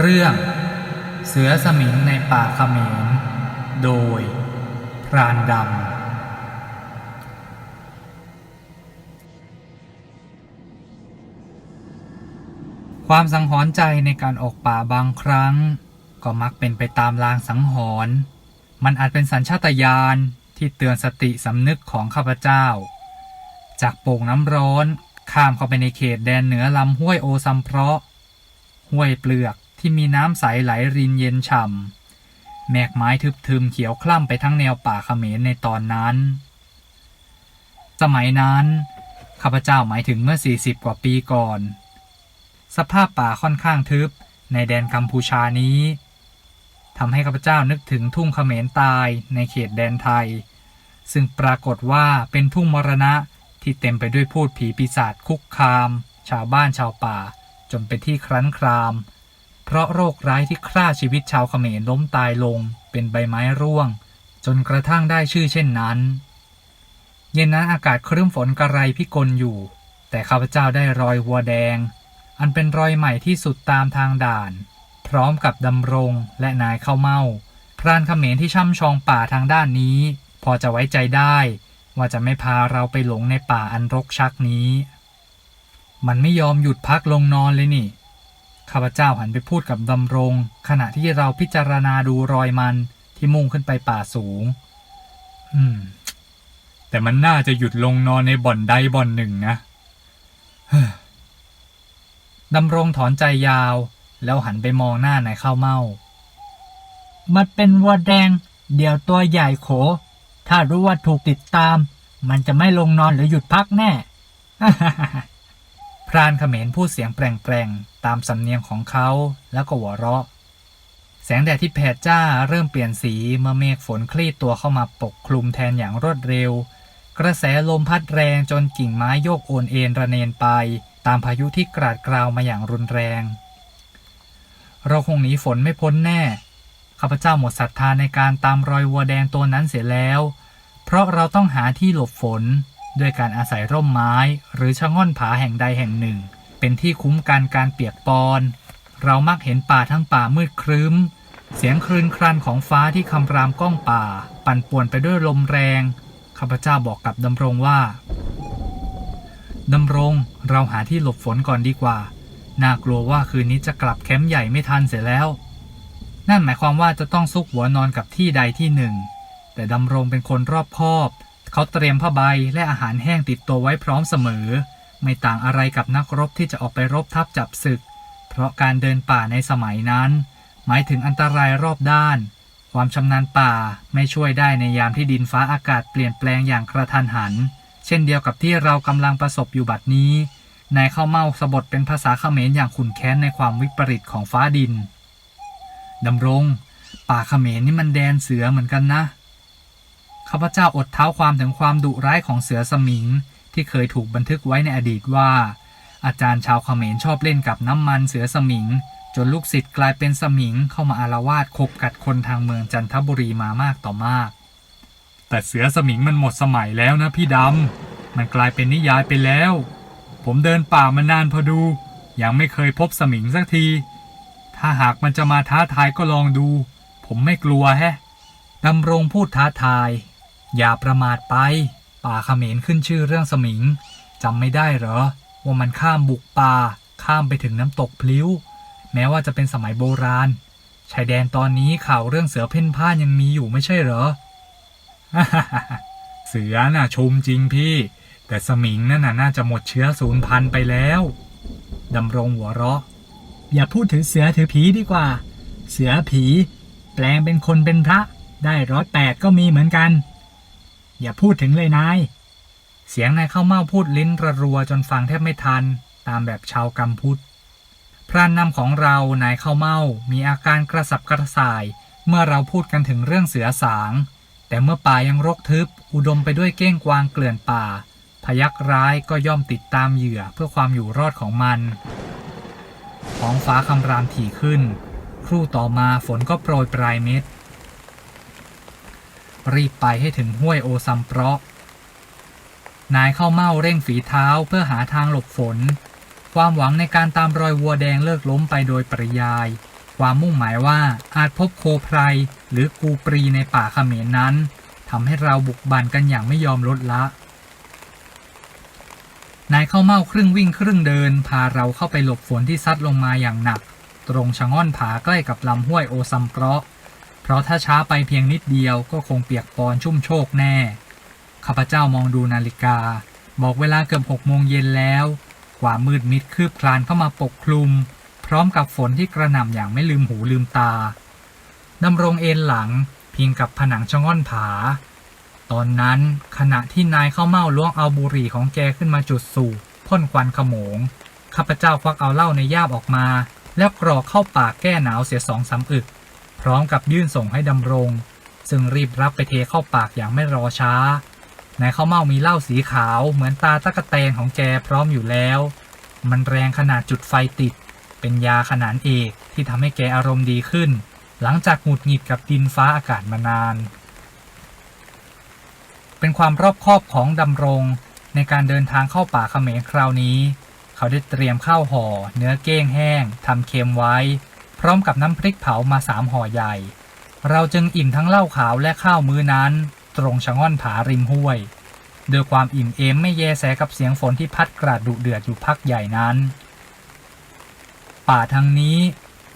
เรื่องเสือสมิงในป่าเขมร โดย พรานดำ ความสังหรณ์ใจในการออกป่าบางครั้ง ก็มักเป็นไปตามลางสังหรณ์ มันอาจเป็นสัญชาตญาณที่เตือนสติสำนึกของข้าพเจ้า จากโป่งน้ำร้อนข้ามเข้าไปในเขตแดนเหนือลำห้วยโอซัมเพราะ ห้วยเปลือก ที่มีน้ำใสไหลรินเย็นฉ่ำแมกไม้ทึบทึมเขียวคล่ำไปทั้งแนวป่าเขมรในตอนนั้น สมัยนั้นข้าพเจ้าหมายถึงเมื่อ 40 กว่าปีก่อน สภาพป่าค่อนข้างทึบในแดนกัมพูชานี้ทำให้ข้าพเจ้านึกถึงทุ่งเขมรตายในเขตแดนไทย ซึ่งปรากฏว่าเป็นทุ่งมรณะที่เต็มไปด้วยพูดผีปีศาจคุกคาม ชาวบ้านชาวป่า จนเป็นที่ครั้นคราม เพราะโรคร้ายที่ฆ่าชีวิตชาวเขมรล้มตายลงเป็นใบไม้ร่วง จนกระทั่งได้ชื่อเช่นนั้น เย็นนั้นอากาศครึ้มฝนกระไรพิกลอยู่ แต่ข้าพเจ้าได้รอยวัวแดง อันเป็นรอยใหม่ที่สุดตามทางด่าน พร้อมกับดำรงและนายเข้าเมาพรานเขมรที่ช่ำชองป่าทางด้านนี้ พอจะไว้ใจได้ ว่าจะไม่พาเราไปหลงในป่าอันรกชักนี้ มันไม่ยอมหยุดพักลงนอนเลยนี่ ข้าพเจ้าหันไปพูดกับดำรง ขณะที่เราพิจารณาดูรอยมันที่มุ่งขึ้นไปป่าสูง อืม แต่มันน่าจะหยุดลงนอนในบ่อนใดบ่อนหนึ่งนะดำรงถอนใจยาว แล้วหันไปมองหน้านายข้าวเมา มันเป็นวัวแดง เดี๋ยวตัวใหญ่โข ถ้ารู้ว่าถูกติดตาม มันจะไม่ลงนอนหรือหยุดพักแน่ พรานเขมรพูดเสียงแปลงๆ ตามสำเนียงของเขาแล้วก็หัวเราะ แสงแดดที่แผดจ้าเริ่มเปลี่ยนสีเมื่อเมฆฝนคลี่ตัวเข้ามาปกคลุมแทนอย่างรวดเร็ว กระแสลมพัดแรงจนกิ่งไม้โยกโอนเอ็นระเนนไป ตามพายุที่กราดกราวมาอย่างรุนแรง เราคงหนีฝนไม่พ้นแน่ข้าพเจ้าหมดศรัทธาในการตามรอยวัวแดงตัวนั้นเสียแล้ว เพราะเราต้องหาที่หลบฝน ด้วยการอาศัยร่มไม้หรือชะง่อนผาแห่งใดแห่งหนึ่ง เป็นที่คุ้มกันการเปียกปอน เรามักเห็นป่าทั้งป่ามืดครึ้ม เสียงครืนครันของฟ้าที่คำรามก้องป่า ปั่นป่วนไปด้วยลมแรง ข้าพเจ้าบอกกับดำรงว่า ดำรงเราหาที่หลบฝนก่อนดีกว่า น่ากลัวว่าคืนนี้จะกลับแคมป์ใหญ่ไม่ทันเสียแล้ว นั่นหมายความว่าจะต้องซุกหัวนอนกับที่ใดที่หนึ่ง แต่ดำรงเป็นคนรอบคอบ เขาเตรียมผ้าใบและอาหารแห้งติดตัวไว้พร้อมเสมอ ไม่ต่างอะไรกับนักรบที่จะออกไปรบทับจับศึก เพราะการเดินป่าในสมัยนั้น หมายถึงอันตรายรอบด้าน ความชำนาญป่าไม่ช่วยได้ในยามที่ดินฟ้าอากาศเปลี่ยนแปลงอย่างกระทันหัน เช่นเดียวกับที่เรากำลังประสบอยู่บัดนี้ นายเข้าเมาสบดเป็นภาษาเขมรอย่างขุนแค้นในความวิปริตของฟ้าดินดำรง ป่าเขมรนี่มันแดนเสือเหมือนกันนะข้าพเจ้าอดเท้าความถึงความดุร้ายของเสือสมิง ที่เคยถูกบันทึกไว้ในอดีตว่า อาจารย์ชาวเขมรชอบเล่นกับน้ำมันเสือสมิง จนลูกศิษย์กลายเป็นสมิงเข้ามาอารวาสคบกัดคนทางเมืองจันทบุรีมามากต่อมาก แต่เสือสมิงมันหมดสมัยแล้วนะพี่ดำมันกลายเป็นนิยายไปแล้ว ผมเดินป่ามานานพอดู ยังไม่เคยพบสมิงสักที ถ้าหากมันจะมาท้าทายก็ลองดู ผมไม่กลัวแฮะดำรงพูดท้าทาย อย่าประมาทไป ป่าเขมรขึ้นชื่อเรื่องสมิงจำไม่ได้เหรอ ว่ามันข้ามบุกป่า ข้ามไปถึงน้ำตกพลิ้ว แม้ว่าจะเป็นสมัยโบราณ ชายแดนตอนนี้ข่าวเรื่องเสือเพ่นพ่านยังมีอยู่ไม่ใช่เหรอ เสือน่ะชมจริงพี่ แต่สมิงนั่นน่ะน่าจะหมดเชื้อศูนย์พันธุ์ไปแล้วดำรงหัวเราะ อย่าพูดถึงเสือถือผีดีกว่า เสือผี แปลงเป็นคนเป็นพระ ได้ร้อยแปดก็มีเหมือนกัน อย่าพูดถึงเลยนาย เสียงนายเข้าเมาพูดลิ้นระรัวจนฟังแทบไม่ทัน ตามแบบชาวกัมพุทธพรานนำของเรานายเข้าเมามีอาการกระสับกระส่าย เมื่อเราพูดกันถึงเรื่องเสือสาง แต่เมื่อป่ายังรกทึบ อุดมไปด้วยเก้งกวางเกลื่อนป่า พยักร้ายก็ย่อมติดตามเหยื่อเพื่อความอยู่รอดของมันท้องฟ้าคำรามถี่ขึ้น ครู่ต่อมาฝนก็โปรยปลายเม็ด รีบไปให้ถึงห้วยโอซัมเปราะ นายเข้าเมาเร่งฝีเท้าเพื่อหาทางหลบฝน ความหวังในการตามรอยวัวแดงเลิกล้มไปโดยปริยาย ความมุ่งหมายว่าอาจพบโคไพรหรือกูปรีในป่าเขมรนั้นทำให้เราบุกบันกันอย่างไม่ยอมลดละนายเข้าเมาครึ่งวิ่งครึ่งเดิน พาเราเข้าไปหลบฝนที่ซัดลงมาอย่างหนัก ตรงชะง่อนผาใกล้กับลำห้วยโอซัมเปราะ เพราะถ้าช้าไปเพียงนิดเดียวก็คงเปียกปอนชุ่มโชกแน่ ข้าพเจ้ามองดูนาฬิกา บอกเวลาเกือบหกโมงเย็นแล้วกว่ามืดมิดคืบคลานเข้ามาปกคลุม พร้อมกับฝนที่กระหน่ำอย่างไม่ลืมหูลืมตาดำรงเอนหลังพิงกับผนังชะง่อนผา ตอนนั้นขณะที่นายเข้าเมาล้วงเอาบุหรี่ของแกขึ้นมาจุดสูบพ่นควันขโมงข้าพเจ้าควักเอาเหล้าในย่ามออกมา แล้วกรอกเข้าปากแก้หนาวเสียสองสามอึก ร้อมกับยื่นส่งให้ดำรง ซึ่งรีบรับไปเทเข้าปากอย่างไม่รอช้า ในข้าวเมามีเหล้าสีขาวเหมือนตาตะกะแตนของแกพร้อมอยู่แล้ว มันแรงขนาดจุดไฟติด เป็นยาขนานเอกที่ทำให้แกอารมณ์ดีขึ้น หลังจากหงุดหงิดกับดินฟ้าอากาศมานาน เป็นความรอบคอบของดำรง ในการเดินทางเข้าป่าเขมรคราวนี้ เขาได้เตรียมข้าวห่อ เนื้อเก้งแห้งทำเค็มไว้ พร้อมกับน้ำพริกเผามาสามห่อใหญ่ เราจึงอิ่มทั้งเหล้าขาวและข้าวมื้อนั้น ตรงชะง่อนผาริมห้วยโดยความอิ่มเอมไม่แยแสกับเสียงฝนที่พัดกราดดุเดือดอยู่พักใหญ่นั้น ป่าทางนี้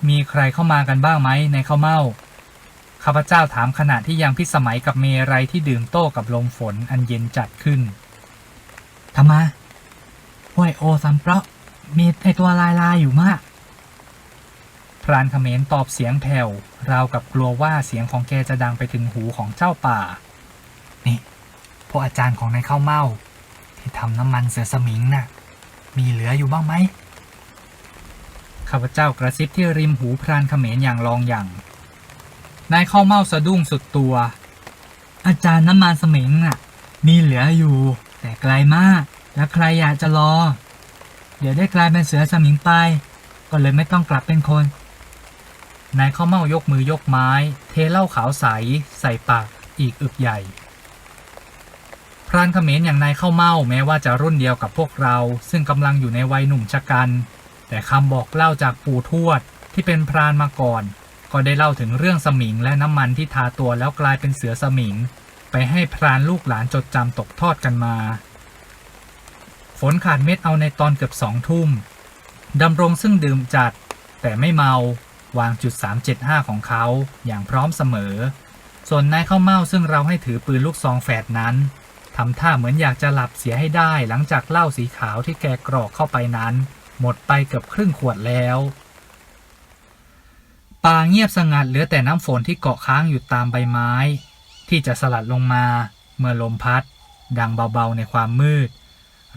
มีใครเข้ามากันบ้างไหมในข้าวเม่าข้าพเจ้าถามขณะที่ยังพิสมัยกับเมรัยที่ดื่มโต้กับลมฝนอันเย็นจัดขึ้นทำไมห้วยโอซัมเปราะมีไอตัวลายลายอยู่มาก พรานเขมรตอบเสียงแผ่วราวกับกลัวว่าเสียงของแกจะดังไปถึงหูของเจ้าป่า นี่พวกอาจารย์ของนายข้าวเม่า ที่ทำน้ำมันเสือสมิงน่ะ มีเหลืออยู่บ้างไหมข้าพเจ้ากระซิบที่ริมหูพรานเขมรอย่างลองอย่างนายข้าวเม่าสะดุ้งสุดตัว อาจารย์น้ำมันสมิงน่ะ มีเหลืออยู่ แต่ไกลมาก แล้วใครอยากจะรอ เดี๋ยวได้กลายเป็นเสือสมิงไป ก็เลยไม่ต้องกลับเป็นคน นายข้าวเม่ายกมือยกไม้ เทเหล้าขาวใส ใส่ปากอีกอึกใหญ่ พรานเขมรอย่างนายข้าวเม่าแม้ว่าจะรุ่นเดียวกับพวกเรา ซึ่งกำลังอยู่ในวัยหนุ่มชะกัน แต่คำบอกเล่าจากปู่ทวดที่เป็นพรานมาก่อน ก็ได้เล่าถึงเรื่องสมิงและน้ำมันที่ทาตัวแล้วกลายเป็นเสือสมิง ไปให้พรานลูกหลานจดจำตกทอดกันมา ฝนขาดเม็ดเอาในตอนเกือบสองทุ่มดำรงซึ่งดื่มจัด แต่ไม่เมา วางจุด 375 ของเขาอย่างพร้อมเสมอ ส่วนนายข้าวเม่าซึ่งเราให้ถือปืนลูกซองแฝดนั้นทำท่าเหมือนอยากจะหลับเสียให้ได้หลังจากเหล้าสีขาวที่แกกรอกเข้าไปนั้น หมดไปเกือบครึ่งขวดแล้วป่าเงียบสงัดเหลือแต่น้ำฝนที่เกาะค้างอยู่ตามใบไม้ ที่จะสลัดลงมา เมื่อลมพัด ดังเบาๆในความมืด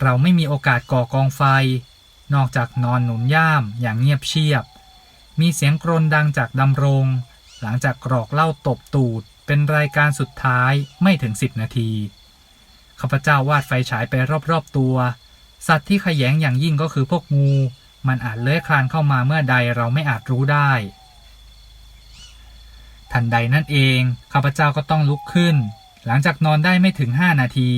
เราไม่มีโอกาสก่อกองไฟ นอกจากนอนหนุนย่ามอย่างเงียบเชียบ มีเสียงกรนดังจากดำรง หลังจากกรอกเหล้าตบตูด เป็นรายการสุดท้ายไม่ถึงสิบนาที ข้าพเจ้าวาดไฟฉายไปรอบๆตัว สัตว์ที่ขยงอย่างยิ่งก็คือพวกงู มันอาจเลื้อยคลานเข้ามาเมื่อใดเราไม่อาจรู้ได้ ทันใดนั่นเอง ข้าพเจ้าก็ต้องลุกขึ้น หลังจากนอนได้ไม่ถึงห้านาที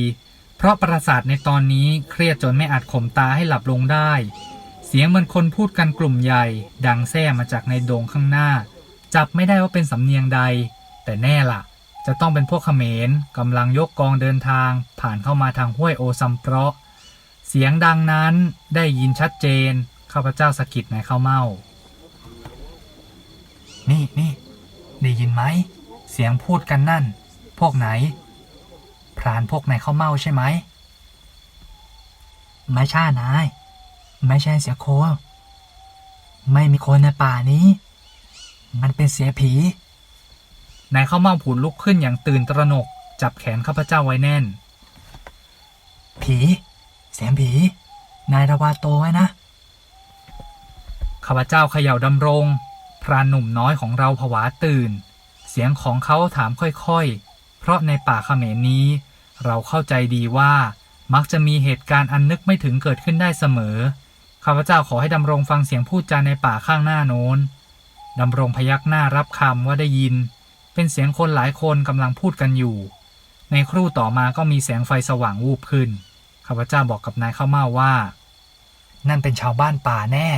เพราะประสาทในตอนนี้เครียดจนไม่อาจข่มตาให้หลับลงได้ สียงเหมือนคนพูดกันกลุ่มใหญ่ ดังแซ่มาจากในโดงข้างหน้า จับไม่ได้ว่าเป็นสำเนียงใด แต่แน่ล่ะ จะต้องเป็นพวกเขมรกำลังยกกองเดินทาง ผ่านเข้ามาทางห้วยโอซัมเปราะ เสียงดังนั้นได้ยินชัดเจนข้าพเจ้าสะกิดนายข้าวเมา นี่นี่ได้ยินไหม เสียงพูดกันนั่น พวกไหน พรานพวกนายข้าวเมาใช่ไหมไม่ใช่นาย ไม่ใช่เสียโคไม่มีคนในป่านี้ มันเป็นเสียผี นายข้าวเมาผุนลุกขึ้นอย่างตื่นตระหนก จับแขนข้าพเจ้าไว้แน่น ผีเสียงผี นายระวังตัวไว้นะข้าพเจ้าเขย่าดำรงพรานหนุ่มน้อยของเราผวาตื่น เสียงของเขาถามค่อยๆ เพราะในป่าเขมรนี้ เราเข้าใจดีว่ามักจะมีเหตุการณ์อันนึกไม่ถึงเกิดขึ้นได้เสมอ ข้าพเจ้าขอให้ดำรงฟังเสียงพูดจาในป่าข้างหน้าโน้นดำรงพยักหน้ารับคำว่าได้ยิน เป็นเสียงคนหลายคนกำลังพูดกันอยู่ ในครู่ต่อมาก็มีแสงไฟสว่างวูบขึ้นข้าพเจ้าบอกกับนายข้าวเม่าว่า นั่นเป็นชาวบ้านป่าแน่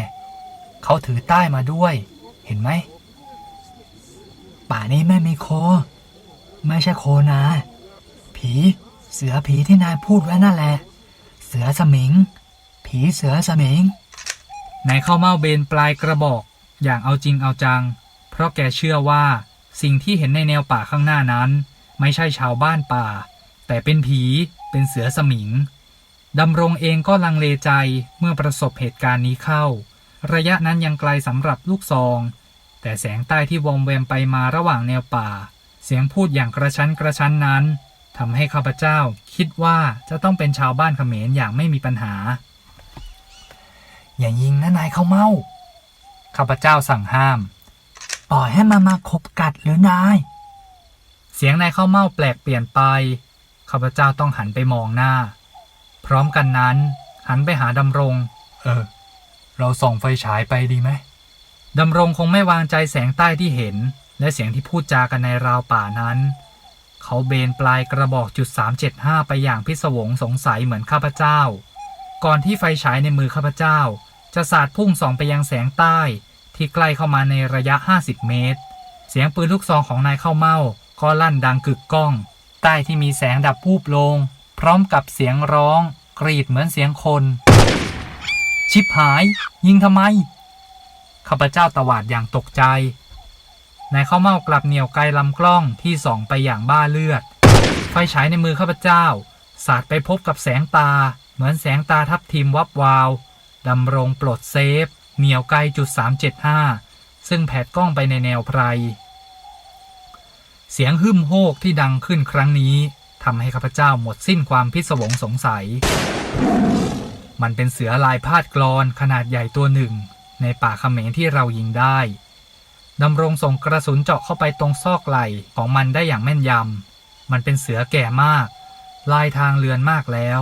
เขาถือใต้มาด้วย เห็นไหม ป่านี้ไม่มีโค ไม่ใช่โคนะ ผี เสือผีที่นายพูดไว้นั่นแหละ เสือสมิง ผีเสือสมิงนายข้าวเม่าเบนปลายกระบอก อย่างเอาจริงเอาจัง เพราะแกเชื่อว่าสิ่งที่เห็นในแนวป่าข้างหน้านั้น ไม่ใช่ชาวบ้านป่า แต่เป็นผีเป็นเสือสมิงดำรงเองก็ลังเลใจเมื่อประสบเหตุการณ์นี้เข้า ระยะนั้นยังไกลสำหรับลูกซอง แต่แสงใต้ที่วอมแวมไปมาระหว่างแนวป่า เสียงพูดอย่างกระชั้นกระชั้นนั้นทำให้ข้าพเจ้าคิดว่าจะต้องเป็นชาวบ้านเขมรอย่างไม่มีปัญหา อย่ายิงนะนายเข้าเมาข้าพเจ้าสั่งห้าม ปล่อยให้มันมาคบกัดหรือนาย เสียงนายข้าวเม่าแปลกเปลี่ยนไปข้าพเจ้าต้องหันไปมองหน้า พร้อมกันนั้น หันไปหาดำรง เออ เราส่องไฟฉายไปดีไหมดำรงคงไม่วางใจแสงใต้ที่เห็น และเสียงที่พูดจากันในราวป่านั้น เขาเบนปลายกระบอกจุด375 ไปอย่างพิศวงสงสัยเหมือนข้าพเจ้า ก่อนที่ไฟฉายในมือข้าพเจ้า จะสาดพุ่งส่องไปยังแสงใต้ ที่ใกล้เข้ามาในระยะ 50 เมตร เสียงปืนลูกซองของนายเข้าเมาก็ลั่นดังกึกก้อง ใต้ที่มีแสงดับวูบลง พร้อมกับเสียงร้อง กรีดเหมือนเสียงคน ชิบหาย ยิงทำไมข้าพเจ้าตวาดอย่างตกใจ นายเข้าเมากลับเหนี่ยวไกลลำกล้องที่ส่องไปอย่างบ้าเลือด ไฟฉายในมือข้าพเจ้า สาดไปพบกับแสงตา เหมือนแสงตาทับทิมวับวาว ดำรงปลดเซฟ เหนียวไกลจุด375 ซึ่งแผดกล้องไปในแนวไพร เสียงหึมโฮกที่ดังขึ้นครั้งนี้ทำให้ข้าพเจ้าหมดสิ้นความพิศวงสงสัย มันเป็นเสือลายพาดกรอนขนาดใหญ่ตัวหนึ่ง ในป่าเขมรที่เรายิงได้ดำรงส่งกระสุนเจาะเข้าไปตรงซอกไหล่ของมันได้อย่างแม่นยำ มันเป็นเสือแก่มาก ลายทางเลือนมากแล้ว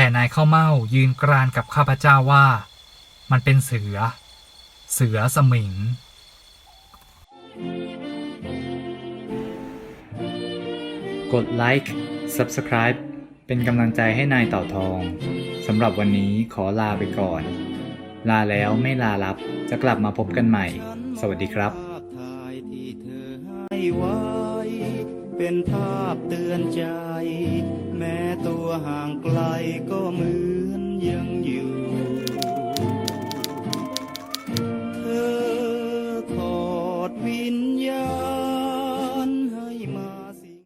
แต่นายเข้าเมายืนกรานกับข้าพเจ้าว่า มันเป็นเสือ เสือสมิง กดไลค์ Subscribe เป็นกำลังใจให้นายเต่าทองสำหรับวันนี้ขอลาไปก่อน ลาแล้วไม่ลาลับจะกลับมาพบกันใหม่ สวัสดีครับเป็นภาพเตือนใจ แม้ตัวห่างไกลก็เหมือนยังอยู่